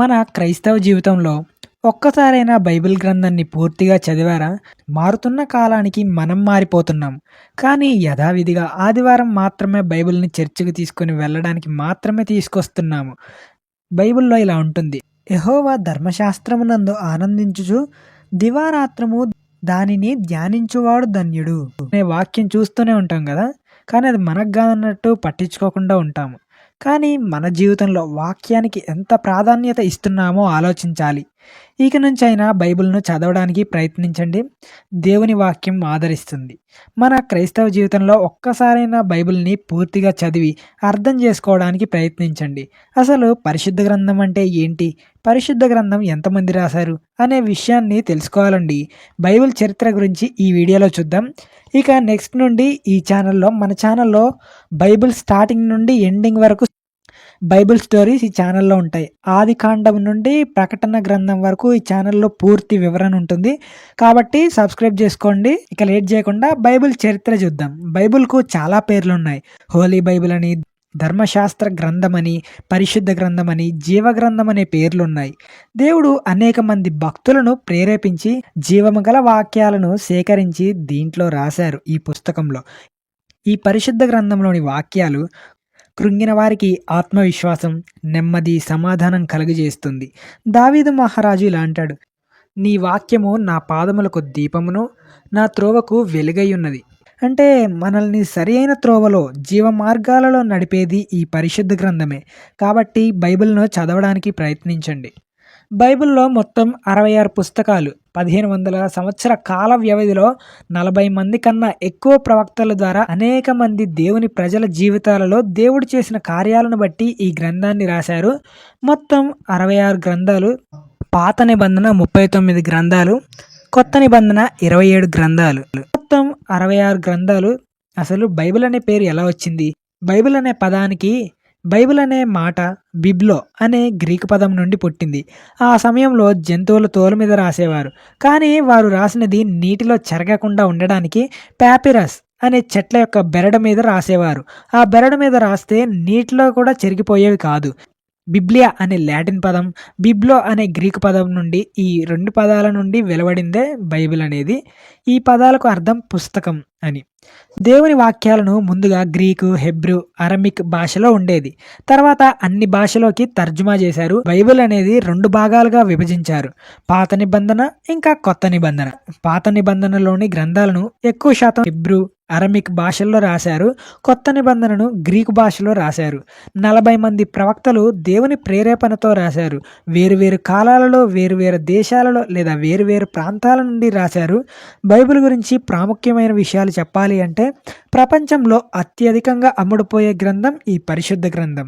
మన క్రైస్తవ జీవితంలో ఒక్కసారైనా బైబిల్ గ్రంథాన్ని పూర్తిగా చదివారా? మారుతున్న కాలానికి మనం మారిపోతున్నాం. కానీ యథావిధిగా ఆదివారం మాత్రమే బైబిల్ని చర్చికి తీసుకొని వెళ్ళడానికి మాత్రమే తీసుకొస్తున్నాము. బైబిల్లో ఇలా ఉంటుంది. యహోవా ధర్మశాస్త్రమునందు ఆనందించుచు దివారాత్రము దానిని ధ్యానించువాడు ధన్యుడు. అనే వాక్యం చూస్తూనే ఉంటాం కదా? కానీ అది మనకు కాదన్నట్టు పట్టించుకోకుండా ఉంటాము. కానీ మన జీవితంలో వాక్యానికి ఎంత ప్రాధాన్యత ఇస్తున్నామో ఆలోచించాలి. ఇక నుంచి అయినా బైబిల్ను చదవడానికి ప్రయత్నించండి. దేవుని వాక్యం ఆదరిస్తుంది. మన క్రైస్తవ జీవితంలో ఒక్కసారైనా బైబిల్ని పూర్తిగా చదివి అర్థం చేసుకోవడానికి ప్రయత్నించండి. అసలు పరిశుద్ధ గ్రంథం అంటే ఏంటి? పరిశుద్ధ గ్రంథం ఎంతమంది రాశారు? అనే విషయాన్ని తెలుసుకోవాలండి. బైబిల్ చరిత్ర గురించి ఈ వీడియోలో చూద్దాం. ఇక నెక్స్ట్ నుండి ఈ ఛానల్లో మన ఛానల్లో బైబిల్ స్టార్టింగ్ నుండి ఎండింగ్ వరకు బైబిల్ స్టోరీస్ ఈ ఛానల్లో ఉంటాయి. ఆది కాండం నుండి ప్రకటన గ్రంథం వరకు ఈ ఛానల్లో పూర్తి వివరణ ఉంటుంది. కాబట్టి సబ్స్క్రైబ్ చేసుకోండి. ఇక లేట్ చేయకుండా బైబిల్ చరిత్ర చూద్దాం. బైబిల్కు చాలా పేర్లు ఉన్నాయి. హోలీ బైబిల్ అని ధర్మశాస్త్ర గ్రంథమని పరిశుద్ధ గ్రంథమని జీవ గ్రంథం అనే పేర్లు ఉన్నాయి. దేవుడు అనేక మంది భక్తులను ప్రేరేపించి జీవము గల వాక్యాలను సేకరించి దీంట్లో రాశారు ఈ పుస్తకంలో. ఈ పరిశుద్ధ గ్రంథంలోని వాక్యాలు కృంగిన వారికి ఆత్మవిశ్వాసం నెమ్మది సమాధానం కలుగజేస్తుంది. దావీదు మహారాజు ఇలా అంటాడు నీ వాక్యము నా పాదములకు దీపమును నా త్రోవకు వెలుగై ఉన్నది అంటే మనల్ని సరి అయిన త్రోవలో జీవ మార్గాలలో నడిపేది ఈ పరిశుద్ధ గ్రంథమే. కాబట్టి బైబిల్ను చదవడానికి ప్రయత్నించండి. బైబిల్లో మొత్తం అరవై ఆరు పుస్తకాలు. పదిహేను వందల సంవత్సర కాల వ్యవధిలో నలభై మంది కన్నా ఎక్కువ ప్రవక్తల ద్వారా అనేక మంది దేవుని ప్రజల జీవితాలలో దేవుడు చేసిన కార్యాలను బట్టి ఈ గ్రంథాన్ని రాశారు. మొత్తం అరవై ఆరు గ్రంథాలు పాత నిబంధన ముప్పై తొమ్మిది గ్రంథాలు కొత్త నిబంధన ఇరవై ఏడు గ్రంథాలు. మొత్తం అరవై ఆరు గ్రంథాలు అసలు బైబిల్ అనే పేరు ఎలా వచ్చింది? బైబిల్ అనే పదానికి బైబిల్ అనే మాట బిబ్లో అనే గ్రీకు పదం నుండి పుట్టింది. ఆ సమయంలో జంతువుల తోలు మీద రాసేవారు. కానీ వారు రాసినది నీటిలో చెరగకుండా ఉండడానికి ప్యాపిరస్ అనే చెట్ల యొక్క బెరడు మీద రాసేవారు. ఆ బెరడు మీద రాస్తే నీటిలో కూడా చెరిగిపోయేవి కాదు. బిబ్లియా అనే లాటిన్ పదం బిబ్లో అనే గ్రీకు పదం నుండి ఈ రెండు పదాల నుండి వెలువడిందే బైబిల్ అనేది. ఈ పదాలకు అర్థం పుస్తకం అని. దేవుని వాక్యాలను ముందుగా గ్రీకు హెబ్రూ అరమిక్ భాషలో ఉండేది. తర్వాత అన్ని భాషలోకి తర్జుమా చేశారు. బైబిల్ అనేది రెండు భాగాలుగా విభజించారు. పాత నిబంధన ఇంకా కొత్త నిబంధన. పాత నిబంధనలోని గ్రంథాలను ఎక్కువ శాతం హెబ్రూ అరమిక్ భాషల్లో రాశారు. కొత్త నిబంధనను గ్రీకు భాషలో రాశారు. నలభై మంది ప్రవక్తలు దేవుని ప్రేరేపణతో రాశారు. వేరువేరు కాలాలలో వేరువేరు దేశాలలో లేదా వేరువేరు ప్రాంతాల నుండి రాశారు. బైబిల్ గురించి ప్రాముఖ్యమైన విషయాలు చెప్పాలి అంటే ప్రపంచంలో అత్యధికంగా అమ్ముడుపోయే గ్రంథం ఈ పరిశుద్ధ గ్రంథం.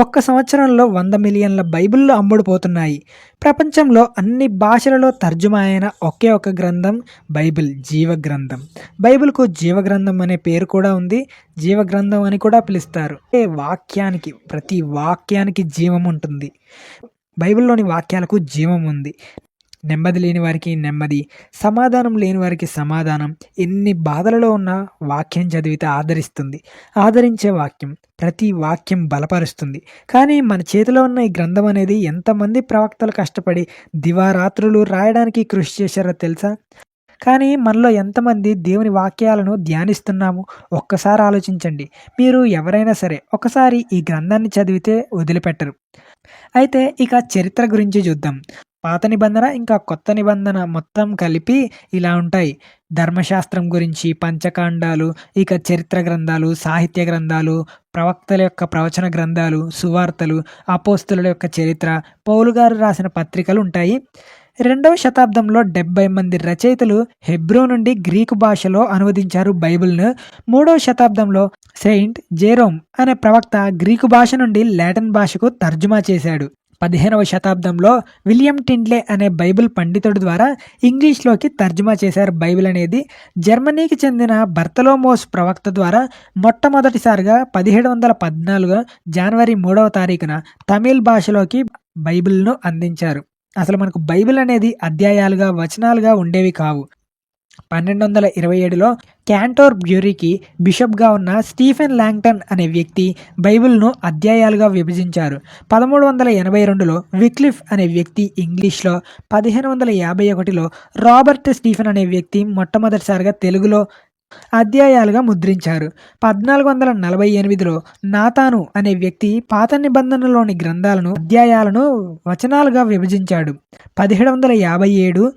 ఒక్క సంవత్సరంలో వంద మిలియన్ల బైబిళ్ళు అమ్ముడుపోతున్నాయి. ప్రపంచంలో అన్ని భాషలలో తర్జుమా అయిన ఒకే ఒక గ్రంథం బైబిల్ జీవ గ్రంథం బైబిల్కు జీవ గ్రంథం అనే పేరు కూడా ఉంది. జీవ గ్రంథం అని కూడా పిలుస్తారు. ఏ వాక్యానికి ప్రతి వాక్యానికి జీవం ఉంటుంది. బైబిల్లోని వాక్యాలకు జీవం ఉంది. నెమ్మది లేని వారికి నెమ్మది సమాధానం లేని వారికి సమాధానం ఎన్ని బాధలలో ఉన్న వాక్యం చదివితే ఆదరిస్తుంది. ఆదరించే వాక్యం ప్రతి వాక్యం బలపరుస్తుంది. కానీ మన చేతిలో ఉన్న ఈ గ్రంథం అనేది ఎంతమంది ప్రవక్తలు కష్టపడి దివారాత్రులు రాయడానికి కృషి చేశారో తెలుసా? కానీ మనలో ఎంతమంది దేవుని వాక్యాలను ధ్యానిస్తున్నాము? ఒక్కసారి ఆలోచించండి. మీరు ఎవరైనా సరే ఒకసారి ఈ గ్రంథాన్ని చదివితే వదిలిపెట్టరు. అయితే ఇక చరిత్ర గురించి చూద్దాం. పాత నిబంధన ఇంకా కొత్త నిబంధన మొత్తం కలిపి ఇలా ఉంటాయి. ధర్మశాస్త్రం గురించి పంచకాండాలు ఇక చరిత్ర గ్రంథాలు సాహిత్య గ్రంథాలు ప్రవక్తల యొక్క ప్రవచన గ్రంథాలు సువార్తలు అపోస్తుల యొక్క చరిత్ర పౌలు గారు రాసిన పత్రికలు ఉంటాయి. రెండవ శతాబ్దంలో డెబ్బై మంది రచయితలు హెబ్రో నుండి గ్రీకు భాషలో అనువదించారు బైబిల్ను. మూడవ శతాబ్దంలో సెయింట్ జేరోమ్ అనే ప్రవక్త గ్రీకు భాష నుండి లాటిన్ భాషకు తర్జుమా చేశాడు. పదిహేనవ శతాబ్దంలో విలియం టిండ్లే అనే బైబిల్ పండితుడి ద్వారా ఇంగ్లీష్లోకి తర్జుమా చేశారు. బైబిల్ అనేది జర్మనీకి చెందిన బర్తలోమోస్ ప్రవక్త ద్వారా మొట్టమొదటిసారిగా పదిహేడు వందల పద్నాలుగు జనవరి మూడవ తారీఖున తమిళ్ భాషలోకి బైబిల్ను అందించారు. అసలు మనకు బైబిల్ అనేది అధ్యాయాలుగా వచనాలుగా ఉండేవి కావు. పన్నెండు వందల ఇరవై ఏడులో క్యాంటోర్ బ్యూరీకి బిషప్గా ఉన్న స్టీఫెన్ లాంగ్టన్ అనే వ్యక్తి బైబిల్ను అధ్యాయాలుగా విభజించారు. పదమూడు వందల ఎనభై రెండులో విక్లిఫ్ అనే వ్యక్తి ఇంగ్లీష్లో పదిహేను వందల యాభై ఒకటిలో రాబర్ట్ స్టీఫెన్ అనే వ్యక్తి మొట్టమొదటిసారిగా తెలుగులో అధ్యాయాలుగా ముద్రించారు. పద్నాలుగు వందల నలభై ఎనిమిదిలో నాతాను అనే వ్యక్తి పాత నిబంధనలోని గ్రంథాలను అధ్యాయాలను వచనాలుగా విభజించాడు. పదిహేడు వందల యాభై ఏడు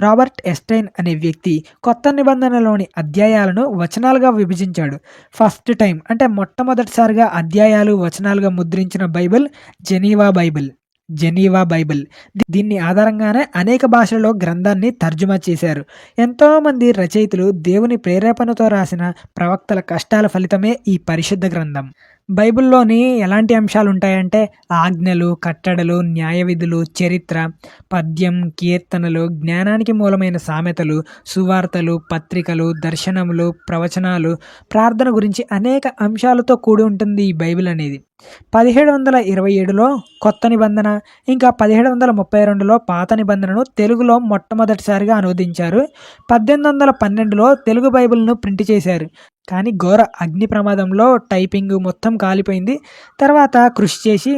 రాబర్ట్ ఎస్టైన్ అనే వ్యక్తి కొత్త నిబంధనలోని అధ్యాయాలను వచనాలుగా విభజించాడు. ఫస్ట్ టైం అంటే మొట్టమొదటిసారిగా అధ్యాయాలు వచనాలుగా ముద్రించిన Bible Geneva Bible. Geneva Bible. దీన్ని ఆధారంగానే అనేక భాషల్లో గ్రంథాన్ని తర్జుమా చేశారు. ఎంతోమంది రచయితలు దేవుని ప్రేరేపణతో రాసిన ప్రవక్తల కష్టాల ఫలితమే ఈ పరిశుద్ధ గ్రంథం. బైబిల్లోని ఎలాంటి అంశాలు ఉంటాయంటే ఆజ్ఞలు కట్టడలు న్యాయ విధులు చరిత్ర పద్యం కీర్తనలు జ్ఞానానికి మూలమైన సామెతలు సువార్తలు పత్రికలు దర్శనములు ప్రవచనాలు ప్రార్థన గురించి అనేక అంశాలతో కూడి ఉంటుంది ఈ బైబిల్ అనేది. పదిహేడు వందల ఇరవై ఏడులో కొత్త నిబంధన ఇంకా పదిహేడు వందల ముప్పై రెండులో పాత నిబంధనను తెలుగులో మొట్టమొదటిసారిగా అనువదించారు. పద్దెనిమిది వందల పన్నెండులో తెలుగు బైబిల్ను ప్రింట్ చేశారు. కానీ ఘోర అగ్ని ప్రమాదంలో టైపింగ్ మొత్తం కాలిపోయింది. తర్వాత కృషి చేసి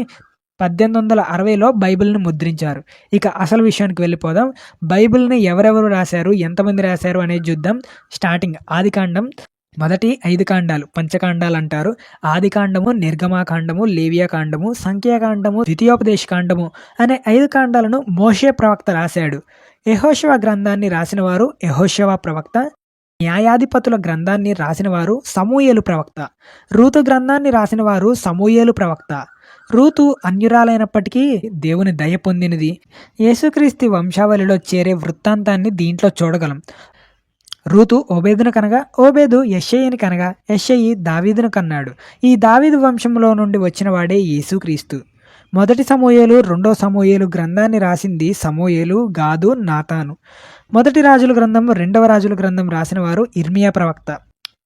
పద్దెనిమిది వందల అరవైలో బైబిల్ని ముద్రించారు. ఇక అసలు విషయానికి వెళ్ళిపోదాం. బైబిల్ని ఎవరెవరు రాశారు? ఎంతమంది రాశారు? అనేది చూద్దాం. స్టార్టింగ్ ఆదికాండం. మొదటి ఐదు కాండాలు పంచకాండాలు అంటారు. ఆదికాండము నిర్గమాకాండము లేవియాకాండము సంఖ్యాకాండము ద్వితీయోపదేశ కాండము అనే ఐదు కాండాలను మోషే ప్రవక్త రాశాడు. యహోశవ గ్రంథాన్ని రాసిన వారు యహోశవ ప్రవక్త. న్యాయాధిపతుల గ్రంథాన్ని రాసినవారు సమూయేలు ప్రవక్త. రూతు గ్రంథాన్ని రాసినవారు సమూయేలు ప్రవక్త. రూతు అన్యురాలైనప్పటికీ దేవుని దయ పొందినది. యేసుక్రీస్తు వంశావళిలో చేరే వృత్తాంతాన్ని దీంట్లో చూడగలం. రూతు ఓబేదును కనగా ఓబేదు యెషయిని కనగా యెషయి దావీదును కన్నాడు. ఈ దావీదు వంశంలో నుండి వచ్చిన వాడే యేసుక్రీస్తు. మొదటి సమూయేలు రెండో సమూయేలు గ్రంథాన్ని రాసింది సమూయేలు గాదు నాతాను. మొదటి రాజుల గ్రంథం రెండవ రాజుల గ్రంథం రాసిన వారు ఇర్మియా ప్రవక్త.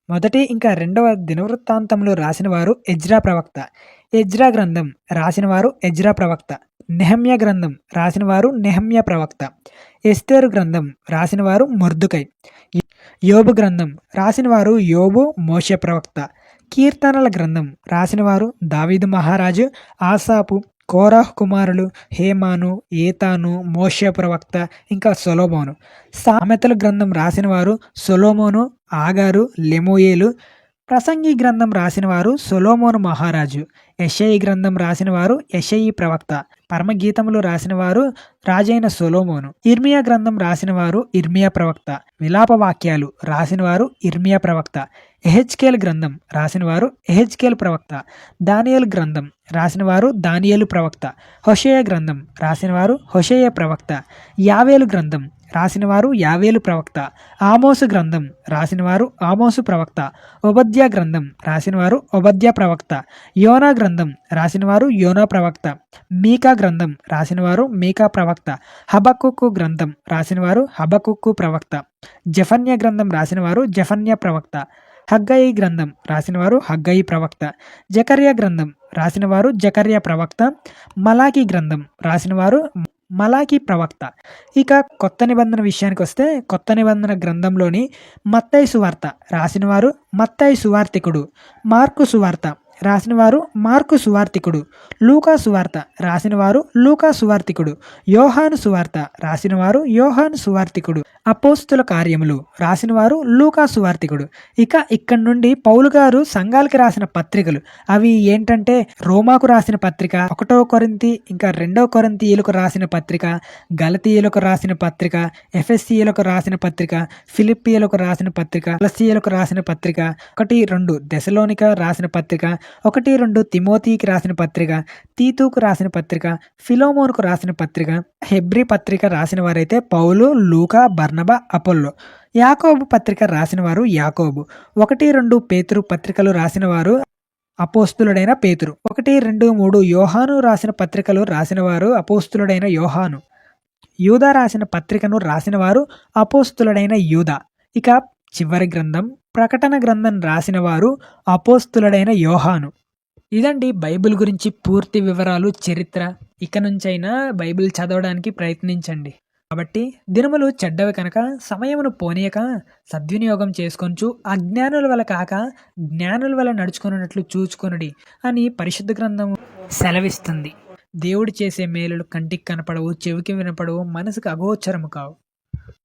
మొదటి ఇంకా రెండవ దినవృత్తాంతంలో రాసిన వారు ఎజ్రా ప్రవక్త. ఎజ్రా గ్రంథం రాసిన వారు ఎజ్రా ప్రవక్త. నెహమ్య గ్రంథం రాసిన వారు నెహమ్య ప్రవక్త. ఎస్తేరు గ్రంథం రాసిన వారు మొర్దుకై. యోబు గ్రంథం రాసిన వారు యోబు మోష ప్రవక్త. కీర్తనల గ్రంథం రాసిన వారు దావీదు మహారాజు ఆసాపు కోరాహ్ కుమారులు హేమాను ఏతాను మోషే ప్రవక్త ఇంకా సొలోమోను. సామెతల గ్రంథం రాసిన వారు సొలోమోను ఆగారు లెమోయేలు ప్రసంగి గ్రంథం రాసినవారు సొలోమోను మహారాజు. యషయి గ్రంథం రాసినవారు యషయి ప్రవక్త. పరమగీతములు రాసినవారు రాజైన సొలోమోను. ఇర్మియా గ్రంథం రాసినవారు ఇర్మియా ప్రవక్త. విలాప వాక్యాలు రాసినవారు ఇర్మియా ప్రవక్త. ఎహెచ్కేల్ గ్రంథం రాసినవారు ఎహెచ్కేల్ ప్రవక్త. దానియల్ గ్రంథం రాసినవారు దానియలు ప్రవక్త. హొషేయ గ్రంథం రాసినవారు హొషేయ ప్రవక్త. యావేలు గ్రంథం రాసినవారు యావేలు ప్రవక్త. ఆమోసు గ్రంథం రాసినవారు ఆమోసు ప్రవక్త. ఉపధ్య గ్రంథం రాసినవారు ఉపధ్య ప్రవక్త. యోనా గ్రంథం రాసినవారు యోనా ప్రవక్త. మీకా గ్రంథం రాసినవారు మీకా ప్రవక్త. హబకుక్కు గ్రంథం రాసినవారు హబకుక్కు ప్రవక్త. జఫన్య గ్రంథం రాసినవారు జఫన్య ప్రవక్త. హగ్గయి గ్రంథం రాసినవారు హగ్గయి ప్రవక్త. జకర్య గ్రంథం రాసినవారు జకర్య ప్రవక్త. మలాకి గ్రంథం రాసినవారు మలాకి ప్రవక్త. ఇక కొత్త నిబంధన విషయానికి వస్తే కొత్త నిబంధన గ్రంథంలోని మత్తయి సువార్త రాసినవారు మత్తయి సువార్తికుడు మార్కు సువార్త రాసినవారు మార్కు సువార్తికుడు లూకా సువార్త రాసినవారు లూకా సువార్తికుడు యోహాను సువార్త రాసినవారు యోహాను సువార్తికుడు అపోస్తుల కార్యములు రాసినవారు లూకా సువార్తికుడు ఇక ఇక్కడి నుండి పౌలు గారు సంఘాలకి రాసిన పత్రికలు. అవి ఏంటంటే రోమాకు రాసిన పత్రిక ఒకటో కొరింతి ఇంకా రెండో కొరింతీయులకు రాసిన పత్రిక గలతీయులకు రాసిన పత్రిక ఎఫ్ఎస్సీలకు రాసిన పత్రిక ఫిలిప్పీయులకు రాసిన పత్రిక ప్లస్సీయులకు రాసిన పత్రిక ఒకటి రెండు దశలోనిక రాసిన పత్రిక ఒకటి రెండు తిమోతికి రాసిన పత్రిక తీతుకు రాసిన పత్రిక ఫిలోమోన్కు రాసిన పత్రిక హెబ్రి పత్రిక రాసిన వారైతే పౌలు లూకా బర్నబ అపోల్లో. యాకోబు పత్రిక రాసిన వారు యాకోబు. ఒకటి రెండు పేతురు పత్రికలు రాసిన వారు అపోస్తులుడైన పేతురు. ఒకటి రెండు మూడు యోహాను రాసిన పత్రికలు రాసినవారు అపోస్తులుడైన యోహాను. యూదా రాసిన పత్రికను రాసినవారు అపోస్తులుడైన యూదా. ఇక చివరి గ్రంథం ప్రకటన గ్రంథం రాసినవారు అపోస్తులుడైన యోహాను. ఇదండి బైబిల్ గురించి పూర్తి వివరాలు చరిత్ర. ఇక నుంచైనా బైబిల్ చదవడానికి ప్రయత్నించండి. కాబట్టి దినములు చెడ్డవి కనుక సమయమును పోనీయక సద్వినియోగం చేసుకొనుచు అజ్ఞానుల వల్ల కాక జ్ఞానుల వల్ల నడుచుకున్నట్లు చూచుకొనుడి అని పరిశుద్ధ గ్రంథం సెలవిస్తుంది. దేవుడు చేసే మేలులు కంటికి కనపడవు చెవికి వినపడవు మనసుకు అగోచరము కావు.